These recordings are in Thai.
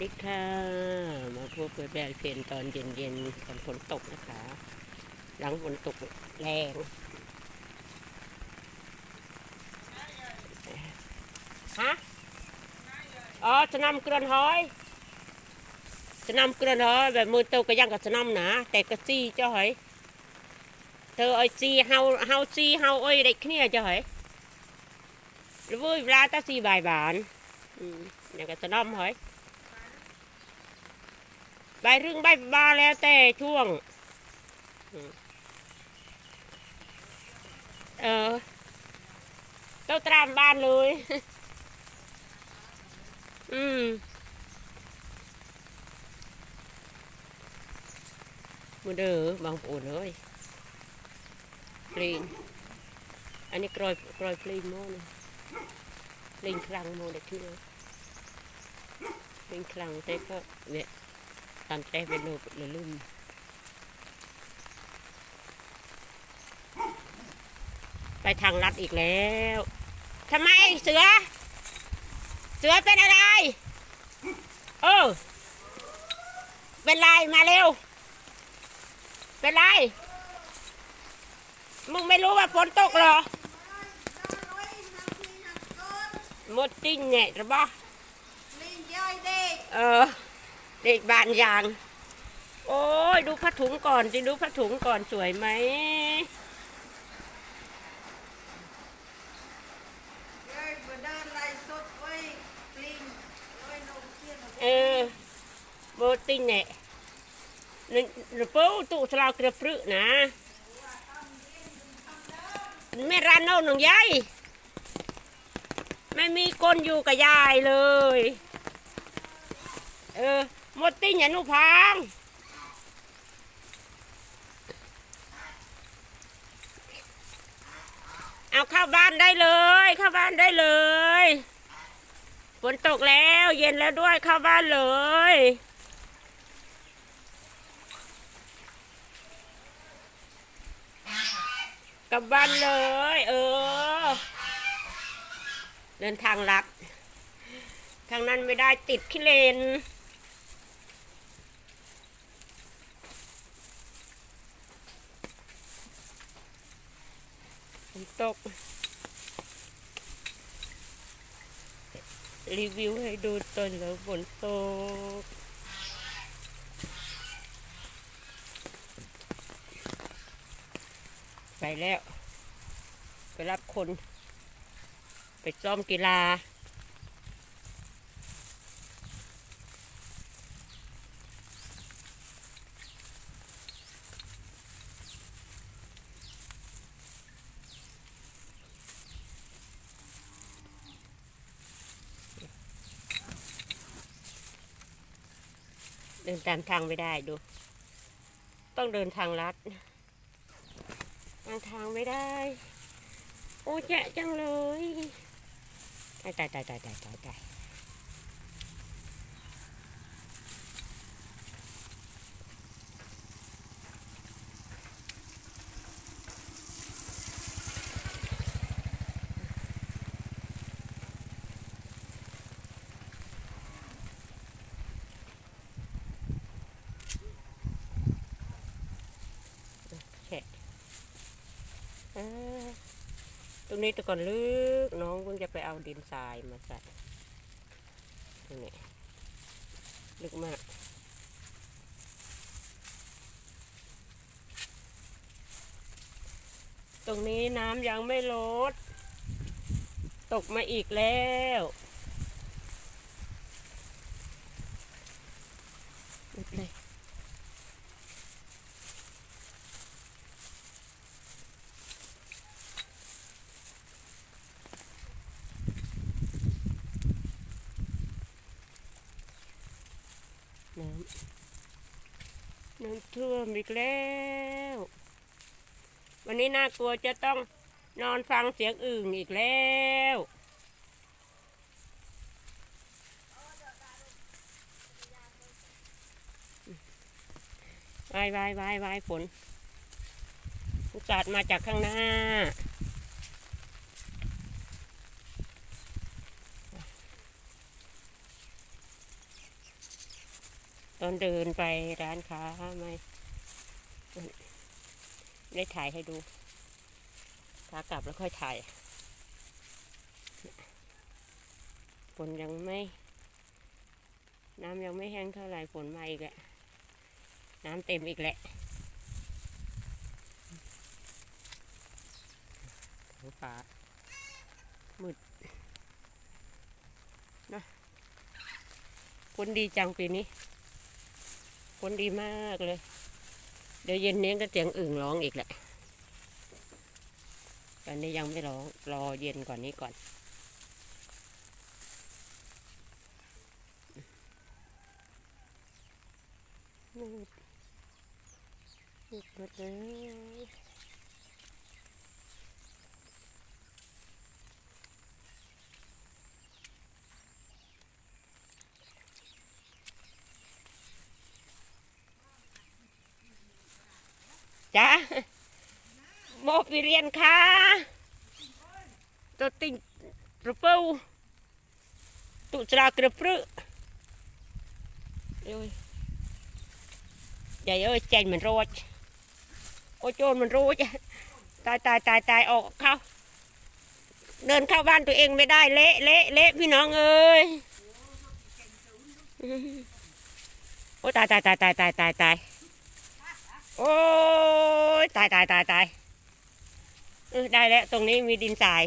ดีค่ะ มาพบกับแบบเพลนตอนเย็นๆก่อนฝนตกนะคะ หลังฝนตกแรงฮะอ๋อจะนำเกลือนหอยจะนำเกลือนหอยแบบมือเตาก็ยังกับจะนำนะแต่ก็ซีเจ้าหอยเธอไอซีเฮาเฮาซีเฮาเอ้เด็กเนี่ยเจ้าหอยหรือว่าเวลาตาซีบ่ายบานอืมยังกับจะนำหอย ใบรึ่งใบบาแล้วแต่ช่วง เออเจ้าตรามบ้านเลย อืมมือเด้อบางปูนเลยปลีนอันนี้กรอยกรอยปลีนโม่นะปลีนคลังโม่เด็กที่เลยปลีนคลังแต่ก็เนี่ย ตอนแรกเป็นโลกเลยลืมไปทางลัดอีกแล้วทำไมเสือ เสือเป็นอะไร เออ เป็นไรมาเร็ว เป็นไร มึงไม่รู้ว่าฝนตกเหรอหมดติ้งเนี่ยหรือเปล่า Linh chơi đi เออ เด็กบานยาง โอ้ยดูผ้าถุงก่อนสิดูผ้าถุงก่อนสวยไหม Chơi bữa đơn lại sốt ơi Linh Ôi nông chiên เออโบติ้งเนี่ยนึกนึกเป้าตุสลาวกระปรึนะไม่รันเอาหนังยายไม่มีคนอยู่กับยายเลย เออ หมดติ้งอย่านุพังเอาเข้าบ้านได้เลย เข้าบ้านได้เลย ฝนตกแล้วเย็นแล้วด้วยเข้าบ้านเลยกลับบ้านเลย เออ เดินทางลัดทางนั้นไม่ได้ติดขี้เลน ตก รีวิวให้ดูตอนแล้วฝนตก ไปแล้ว ไปรับคน ไปซ้อมกีฬา เดินตามทางไม่ได้ดู ต้องเดินทางลัดทางทางไม่ได้ โอ้แจะจังเลยตายตายตายตายตายตายตายแฉะเออ ตรงนี้แต่ก่อนลึกน้องเพิ่งจะไปเอาดินทรายมาใส่ตรงนี้ลึกมากตรงนี้น้ำยังไม่ลด ตกมาอีกแล้ว หมดเลย น้ำ น้ำท่วมอีกแล้ว วันนี้น่ากลัวจะต้องนอนฟังเสียงอื่นอีกแล้ววายวายวายวายฝนอุตส่าห์มาจากข้างหน้า ตอนเดินไปร้านค้าไม่ได้ถ่ายให้ดูขากลับแล้วค่อยถ่ายฝนยังไม่ น้ำยังไม่แห้งเท่าไหร่ฝนมาอีกแหละ น้ำเต็มอีกแหละท้องฟ้ามืดนะฝนดีจังปีนี้ ฝนดีมากเลย เดี๋ยวเย็นนี้ก็เสียงอึ่งร้องอีกแหละ ตอนนี้ยังไม่ร้อง รอเย็นก่อนนี้ก่อน มืดมืดเลย จ้าโมกวิเรียนค่ะตัวติงกระเป๋าตุจรากระปรึเอ้ยใหญ่เอ้ยเจนมันโรดโอ้โจรมันโรดตายตายตายตายออกเข้า เดินเข้าบ้านตัวเองไม่ได้เละเละเละพี่น้องเอ้ยโอ้ตายตายตายตายตายตาย โอ้ยตายตายตายตายเออได้แล้ว ตรงนี้มีดินทราย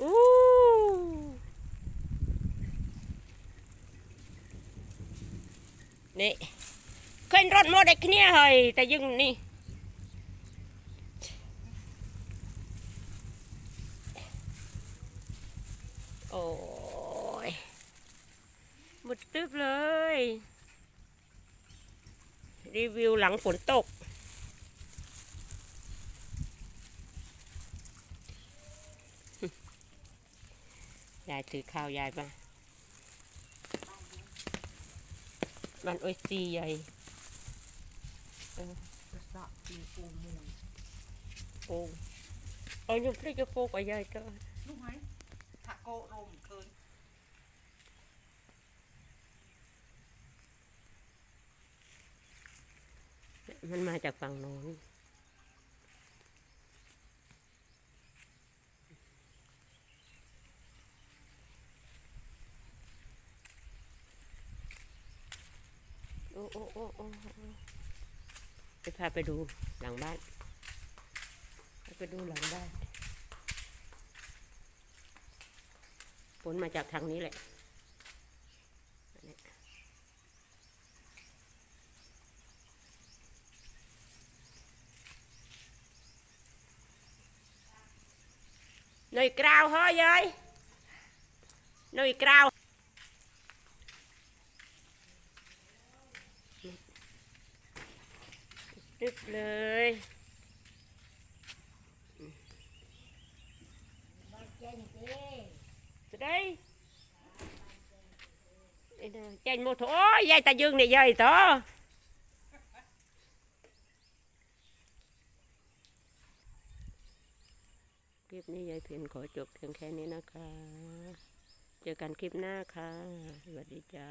อู้นี่ขึ้นรถโมเด็กเนี่ยเฮ้ยแต่ยังนี่โอ้ยหมดตึ๊บเลย รีวิวหลังฝนตก ยายถือข้าวยายมาบ้านโอยซีใหญ่จะสะกินปูมูลโป่งเอาอยู่ที่จะโป่งไปใหญ่ก็ลูกไหมถ้าโกรมเกิน มันมาจากฝั่งโน้นโอ้โอ้โอ้โอ้โอ้จะพาไปดูหลังบ้านพาไปดูหลังบ้านฝนมาจากทางนี้แหละ nơi cao thôi ơi nơi cao đứt lời Từ đây. Chanh một thổ, dây ta dương này dây to ลิปนี้ยายเพ็ญขอจบเพียงแค่นี้นะคะ เจอกันคลิปหน้าค่ะ สวัสดีจ้า